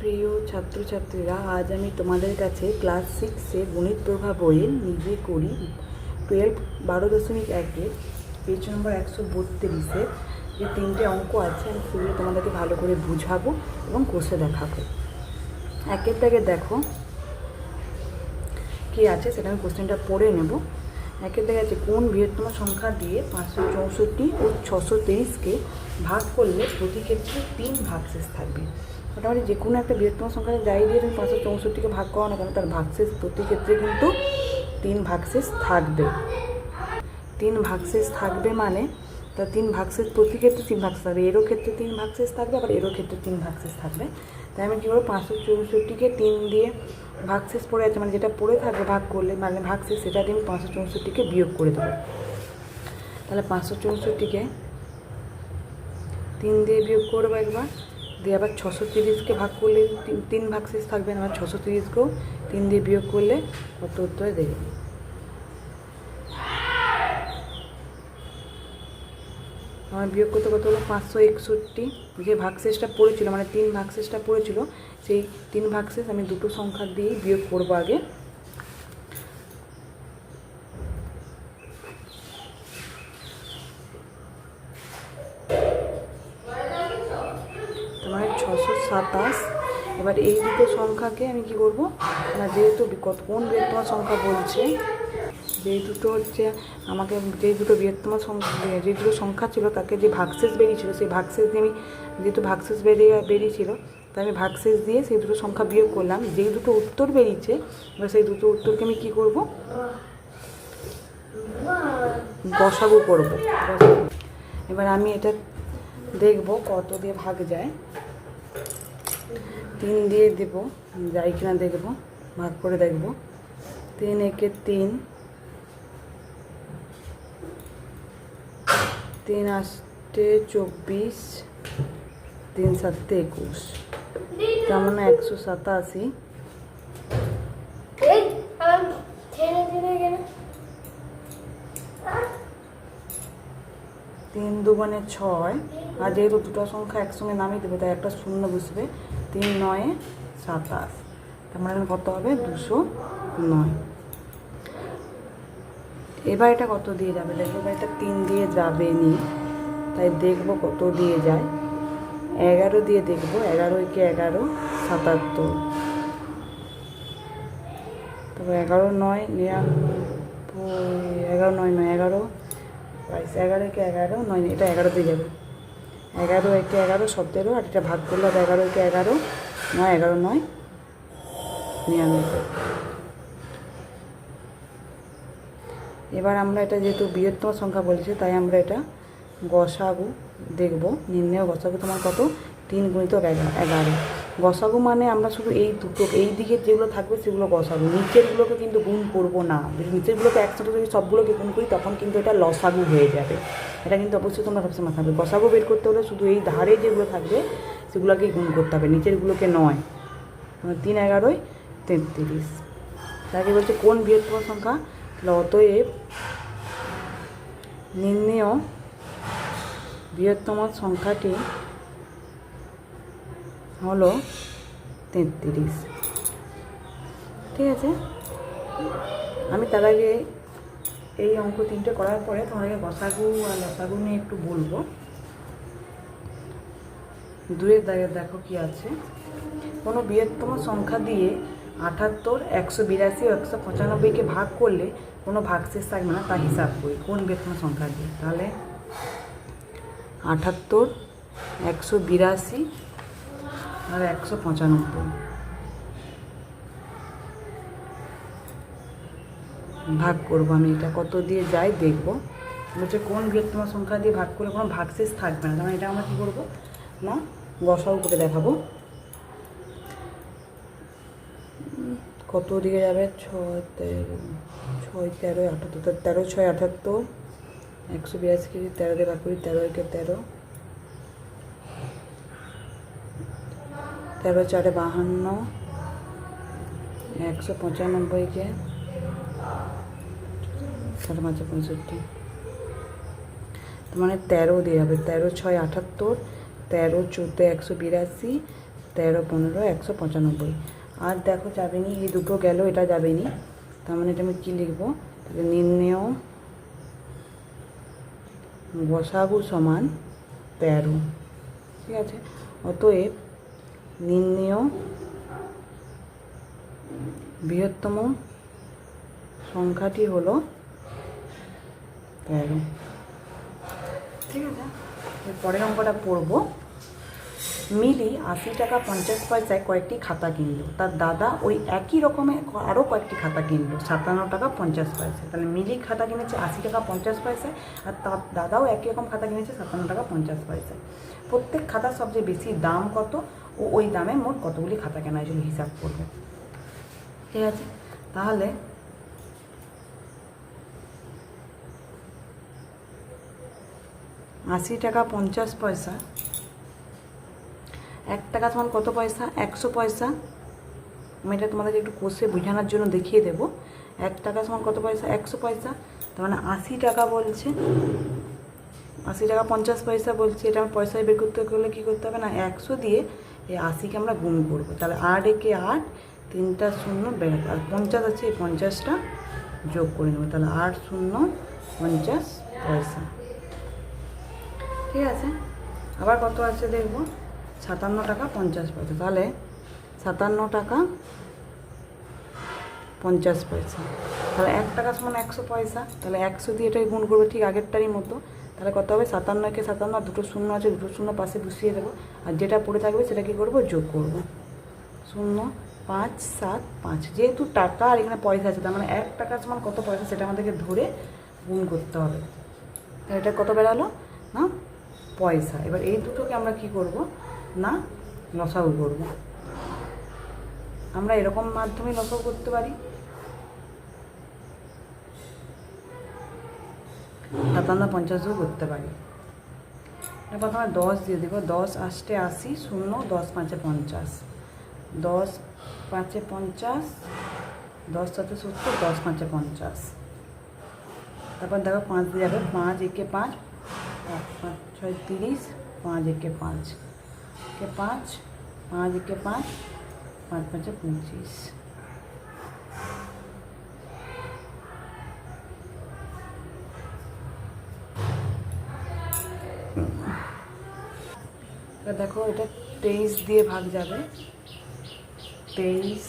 প্রিয় ছাত্রছাত্রীরা, আজ আমি তোমাদের কাছে ক্লাস সিক্সে গণিত প্রভা বইয়ের নিজে করি টুয়েলভ বারো দশমিক একের পেজ নম্বর একশো বত্রিশে। যে তিনটে অঙ্ক আছে, আমি সেগুলো তোমাদেরকে ভালো করে বুঝাবো এবং কষে দেখাবো। একের দাগে দেখো কি আছে, সেটা আমি কোশ্চেনটা পড়ে নেব। একের দেখা আছে, কোন বৃহত্তম সংখ্যা দিয়ে পাঁচশো চৌষট্টি ও ছশো তেইশকে ভাগ করলে প্রতি ক্ষেত্রে তিন ভাগশেষ থাকবে? মোটামুটি যে কোনো একটা বৃহত্তম সংখ্যা যাই দিয়ে তুমি পাঁচশো চৌষট্টিকে ভাগ করো না কেন, তার ভাগশেষ প্রতি ক্ষেত্রে কিন্তু তিন ভাগশেষ থাকবে। তিন ভাগশেষ থাকবে মানে তা তিন ভাগশেষ প্রতি ক্ষেত্রে তিন ভাগশেষ থাকবে। এরও ক্ষেত্রে তিন ভাগশেষ থাকবে, আবার এরও ক্ষেত্রে তিন ভাগশেষ থাকবে। তাই আমি কী করব পাঁচশো চৌষট্টিকে তিন দিয়ে ভাগশেষ পড়ে আছে মানে যেটা পড়ে থাকবে ভাগ করলে মানে ভাগশেষ, সেটা দিয়ে আমি পাঁচশো চৌষট্টিকে বিয়োগ করে দেবো। তাহলে পাঁচশো চৌষট্টিকে তিন দিয়ে বিয়োগ করব একবার। দিয়ে আবার ছশো তিরিশকে ভাগ করলে তিন তিন ভাগশেষ থাকবে আবার ছশো তিরিশকেও তিন দিয়ে বিয়োগ করলে কত উত্তরে দেবে? আমার বিয়োগ করতে কত হলো? পাঁচশো একষট্টি। যে ভাগশেষটা পড়েছিল মানে তিন ভাগশেষটা পড়েছিল, সেই তিন ভাগশেষ আমি দুটো সংখ্যা দিয়েই বিয়োগ করব আগে তোমার ছশো সাতাশ এবার এই দুটো সংখ্যাকে আমি কি করব? না, যেহেতু কোন বৃহত্তম সংখ্যা বলছে? যেই দুটো হচ্ছে আমাকে যে দুটো বৃহত্তম সংখ্যা যে দুটো সংখ্যা ছিল, তাকে যে ভাগশেষ বেরিয়েছিল, সেই ভাগশেষ দিয়ে আমি যেহেতু ভাগশেষ বেরিয়ে বেরিয়েছিল, তাই আমি ভাগশেষ দিয়ে সেই দুটো সংখ্যা বিয়োগ করলাম। যেই দুটো উত্তর বেরিয়েছে, এবার সেই দুটো উত্তরকে আমি কী করব? গসাগু করব। এবার আমি এটা দেখব কত দিয়ে ভাগ যায়। তিন দিয়ে দেব। যাই কিনা দেখব ভাগ করে দেখব। তিন একে তিন। তিন আষ্টে চব্বিশ তিন সাতে একুশ। তার মানে একশো সাতাশি। তিন দুগুণে ছয়। আর যেহেতু দুটো সংখ্যা একসঙ্গে নামিয়ে দেবে তাই একটা শূন্য বসবে তিন, নয়ে সাতাশ তার মানে কত হবে? দুশো নয়। এবার এটা কত দিয়ে যাবে? দেখো এবার এটা তিন দিয়ে যাবে নি তাই দেখব কত দিয়ে যায়। এগারো দিয়ে দেখব। এগারো একে এগারো, সাতাত্তর। তারপর এগারো, নয়, নিরানব্বই। এগারো, নয় নয়, এগারো। বাইশ, এগারো কি এগারো, নয় এটা এগারোতে যাবে। এগারো একে এগারো সতেরো আর এটা ভাগ করলে এগারো একে এগারো নয় এগারো নয়। নিরানব্বই। এবার আমরা এটা যেহেতু বৃহত্তম সংখ্যা বলছি, তাই আমরা এটা গসাগু দেখব। নির্ণয় গসাগু তোমার কত? তিন গুণিত এগারো। গসাগু মানে আমরা শুধু এই দুটো, এই দিকে যেগুলো থাকবে সেগুলো গসাগু নিচেরগুলোকে কিন্তু গুণ করব না। নিচেরগুলোকে একসাথে যদি সবগুলোকে গুণ করি, তখন কিন্তু এটা লসাগু হয়ে যাবে। এটা কিন্তু অবশ্যই তোমরা সবসময় রাখবে। গসাগু বের করতে হলে শুধু এই ধারে যেগুলো থাকবে, সেগুলোকে গুণ করতে হবে। নিচেরগুলোকে নয়। মানে তিন এগারোই তেত্রিশ। তাকে বলছে কোন বৃহত্তম সংখ্যা? অতএব নির্ণেয় বৃহত্তম সংখ্যাটি হলো তেত্রিশ। ঠিক আছে? আমি তার আগে এই অঙ্ক তিনটে করার পরে তোমাকে গসাগু আর লসাগু নিয়ে একটু বলব। দুয়ের দাগে দেখো কি আছে। কোনো বৃহত্তম সংখ্যা দিয়ে আটাত্তর, একশো বিরাশি একশো পঁচানব্বইকে ভাগ করলে কোনো ভাগশেষ থাকবে না, তা হিসাব করি। কোন বৃহত্তম সংখ্যা দিয়ে? তাহলে আটাত্তর, একশো বিরাশি আর একশো পঁচানব্বই। ভাগ করব আমি এটা, কত দিয়ে যাই দেখব। বলছে, কোন বৃহত্তম সংখ্যা দিয়ে ভাগ করলে কোনো ভাগশেষ থাকবে না? তার মানে এটা আমরা কী করব? না গসাও করে দেখাবো। কত দিকে যাবে? ছয়, তেরো ছয়, তেরো, আটাত্তর, তেরো, ছয়, আটাত্তর, একশো বিরাশি কেজি, তেরো দিয়ে ভাগ করি, তেরো, একে তেরো। তেরো চারে বাহান্ন, একশো পঁচানব্বইকে, সাড়ে পাঁচশো পঁয়ষট্টি। তার মানে তেরো দিয়ে হবে, তেরো ছয় আটাত্তর, তেরো চোদ্দ একশো বিরাশি, তেরো পনেরো একশো পঁচানব্বই। আর দেখো যাবে নি এই দুটো গেল, এটা যাবে নি তার মানে এটা আমি কী লিখব? তাহলে নির্ণেয় গসাগু সমান তেরো। ঠিক আছে? অতএব নির্ণেয় বৃহত্তম সংখ্যাটি হলো তেরো। ঠিক আছে? পরের অঙ্কটা পড়ব। মিলি আশি টাকা পঞ্চাশ পয়সায় কয়েকটি খাতা কিনলো। তার দাদা ওই একই রকমের আরও কয়েকটি খাতা কিনলো, সাতান্ন টাকা পঞ্চাশ পয়সা তাহলে মিলি খাতা কিনেছে আশি টাকা পঞ্চাশ পয়সায় আর তার দাদাও একই রকম খাতা কিনেছে সাতান্ন টাকা পঞ্চাশ পয়সায়। প্রত্যেক খাতার সবচেয়ে বেশি দাম কত? ও ওই দামে মোট কতগুলি খাতা কেনা হয়েছিল হিসাব করবে। ঠিক আছে? তাহলে আশি টাকা পঞ্চাশ পয়সা, এক টাকা সমান কত পয়সা? একশো পয়সা। আমি এটা তোমাদেরকে একটু কষে বোঝানোর জন্য দেখিয়ে দেবো। এক টাকা সমান কত পয়সা? একশো পয়সা। তার মানে আশি টাকা বলছে। আশি টাকা পঞ্চাশ পয়সা বলছে। এটা আমার পয়সায় বের করতে গেলে কী করতে হবে না? একশো দিয়ে এই আশিকে আমরা গুণ করব। তাহলে আট একে আট, তিনটা শূন্য বেড়ে আর পঞ্চাশ আছে, এই পঞ্চাশটা যোগ করে নেব। তাহলে আট শূন্য, পঞ্চাশ পয়সা। ঠিক আছে? আবার কত আছে দেখব? সাতান্ন টাকা, পঞ্চাশ পয়সা। তাহলে সাতান্ন টাকা, পঞ্চাশ পয়সা। তাহলে এক টাকা সমান একশো পয়সা। তাহলে একশো দিয়ে এটাই গুণ করব ঠিক আগেরটারই মতো। তাহলে কত হবে সাতান্ন একে সাতান্ন দুটো শূন্য আছে, দুটো শূন্য পাশে বসিয়ে দেবো। আর যেটা পড়ে থাকবে সেটা কী করব? যোগ করব। শূন্য, পাঁচ, সাত, পাঁচ। যেহেতু টাকা আর এখানে পয়সা আছে, তার মানে এক টাকা সমান কত পয়সা সেটা আমাদেরকে ধরে গুণ করতে হবে। তাহলে এটা কত বেরালো? না, পয়সা। এবার এই দুটোকে আমরা কি করব? না লসাগু করব। আমরা এরকম মাধ্যমে লসাগু করতে পারি। সাতান্ন পঞ্চাশও করতে পারি। এটা প্রথমে দশ দিয়ে দেবো, দশ আষ্টে আশি, শূন্য, দশ পাঁচে পঞ্চাশ। দশ পাঁচে পঞ্চাশ, দশ সাথে সত্তর, দশ পাঁচে পঞ্চাশ। তারপর দেখো পাঁচ দিয়ে যাবে পাঁচ একে পাঁচ পাঁচ, ছয়, তিরিশ, পাঁচ একে পাঁচ। একে পাঁচ পাঁচ একে পাঁচ পাঁচ পাঁচে পঁচিশ। দেখো, এটা তেইশ দিয়ে ভাগ যাবে। তেইশ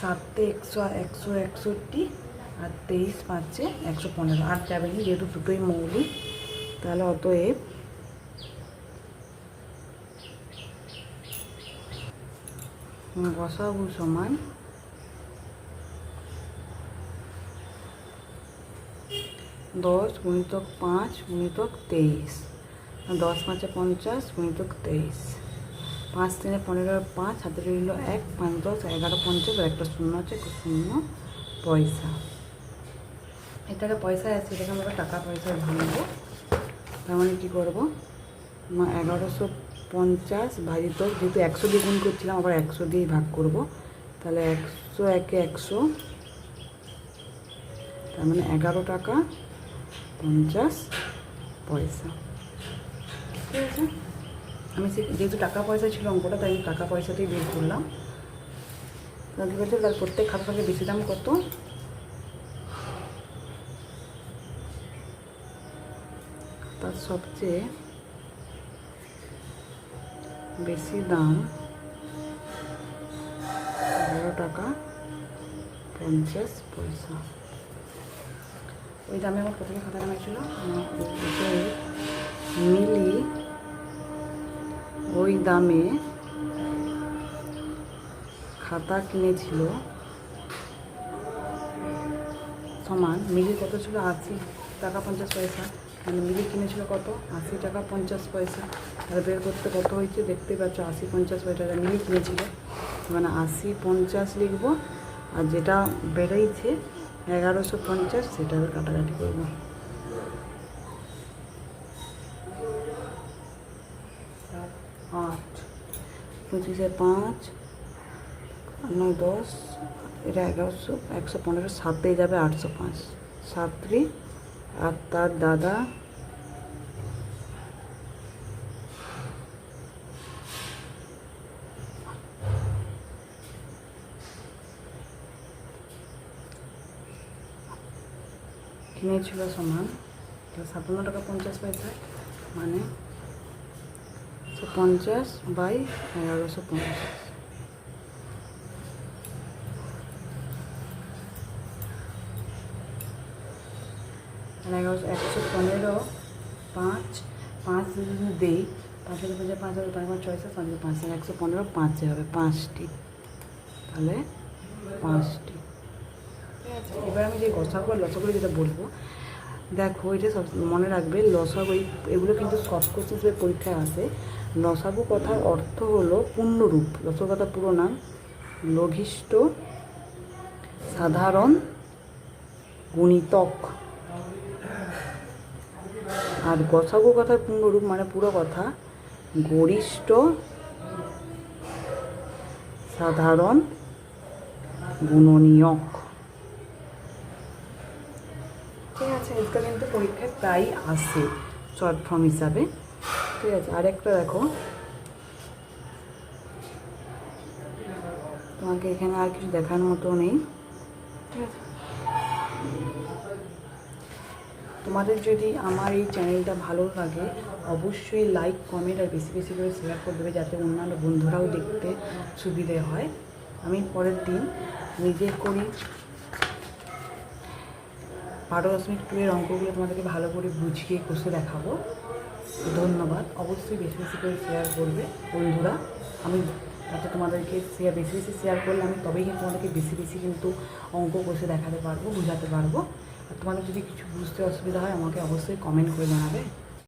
সাতে একশো একশো একষট্টি, আর তেইশ পাঁচে একশো পনেরো। আর যাবে না যেহেতু দুটোই মৌলিক, তাহলে অতএব গসাগু সমান দশ গুণিতক পাঁচ গুণিতক তেইশ। দশ পাঁচে পঞ্চাশ গুণিতক তেইশ। পাঁচ তিনে পনেরো, পাঁচ, হাতে রইল এক, পাঁচ দশ, এগারো পঞ্চাশ একটা শূন্য আছে শূন্য পয়সা। এটাকে পয়সা আছে, এটাকে আমরা টাকা পয়সা ভাঙবো তার মানে কী করব? এগারোশো পঞ্চাশ ভাজিত যেহেতু একশো দিয়ে গুণ করছিলাম, আবার একশো দিয়েই ভাগ করব। তাহলে একশো একে একশো, তার মানে এগারো টাকা পঞ্চাশ পয়সা। আছে আমি যেহেতু টাকা পয়সা ছিল অঙ্কটা, তাই টাকা পয়সাতেই বের করলাম। কী বলছে তাহলে প্রত্যেক খাতা বেশি দাম কত? তার সবচেয়ে বেশি দাম এগারো টাকা পঞ্চাশ পয়সা। ওই দামে আমার প্রথমে খাতা কেনা ছিল মিলি ওই দামে খাতা কিনেছিল। সমান মিলি কত ছিল? আশি টাকা পঞ্চাশ পয়সা। মানে মিলি কিনেছিল কত? আশি টাকা পঞ্চাশ পয়সা। আর বের করতে কত হয়েছে? দেখতে পাচ্ছ, আশি পঞ্চাশ পয়সা। মিলি কিনেছিল। মানে আশি পঞ্চাশ লিখব। আর যেটা বেড়েইছে, এগারোশো পঞ্চাশ, সেটা কাটাকাটি করব। পঁচিশে পাঁচ, নয় দশ, এটা এগারোশো, একশো পনেরো, সাতে যাবে আটশো পাঁচ। সাত্রী আর তার দাদা কিনেছিল সমান। সাতান্ন টাকা পঞ্চাশ পয়সা মানে একশো পঞ্চাশ বাই এগারোশো পঞ্চাশ। এগারোশো একশো পনেরো, পাঁচ পাঁচ দিই, পাঁচ হাজার পাঁচ হাজার পাঁচ ছয়শো পাঁচ হাজার পাঁচ হাজার একশো পনেরো, পাঁচে হবে, পাঁচটি। তাহলে পাঁচটি। এবার আমি যে গসাগু আর যেটা বলব, দেখো এটা সব মনে রাখবে, লসাগু এগুলো কিন্তু কোশ্চেন হিসেবে পরীক্ষায় আসে। লসাগু কথার অর্থ হলো পূর্ণরূপ কথা পুরো নাম। লঘিষ্ঠ, সাধারণ, গুণিতক। আর গসাগু কথার পূর্ণরূপ মানে পুরো কথা। গরিষ্ঠ, সাধারণ, গুণনীয়ক। ঠিক আছে এটা কিন্তু পরীক্ষায় প্রায় আসে শর্ট ফর্ম হিসাবে। ঠিক আছে, আরেকটা দেখো। তোমাকে এখানে আর কিছু দেখানোর মতো নেই। ঠিক আছে তোমাদের যদি আমার এই চ্যানেলটা ভালো লাগে, অবশ্যই লাইক কমেন্ট আর বেশি বেশি করে শেয়ার করে দেবে যাতে অন্যান্য বন্ধুরাও দেখতে সুবিধে হয়। আমি পরের দিন নিজে করি। বারো দশমিক টু এর অঙ্কগুলো তোমাদেরকে ভালো করে বুঝিয়ে কষে দেখাবো। ধন্যবাদ। অবশ্যই বেশি বেশি করে শেয়ার করবে। বন্ধুরা, আমি যাতে তোমাদেরকে শেয়ার বেশি বেশি শেয়ার করলে আমি তবেই কিন্তু তোমাদেরকে বেশি বেশি কিন্তু অঙ্ক কষে দেখাতে পারব, বোঝাতে পারব। আর তোমাদের যদি কিছু বুঝতে অসুবিধা হয়, আমাকে অবশ্যই কমেন্ট করে জানাবে।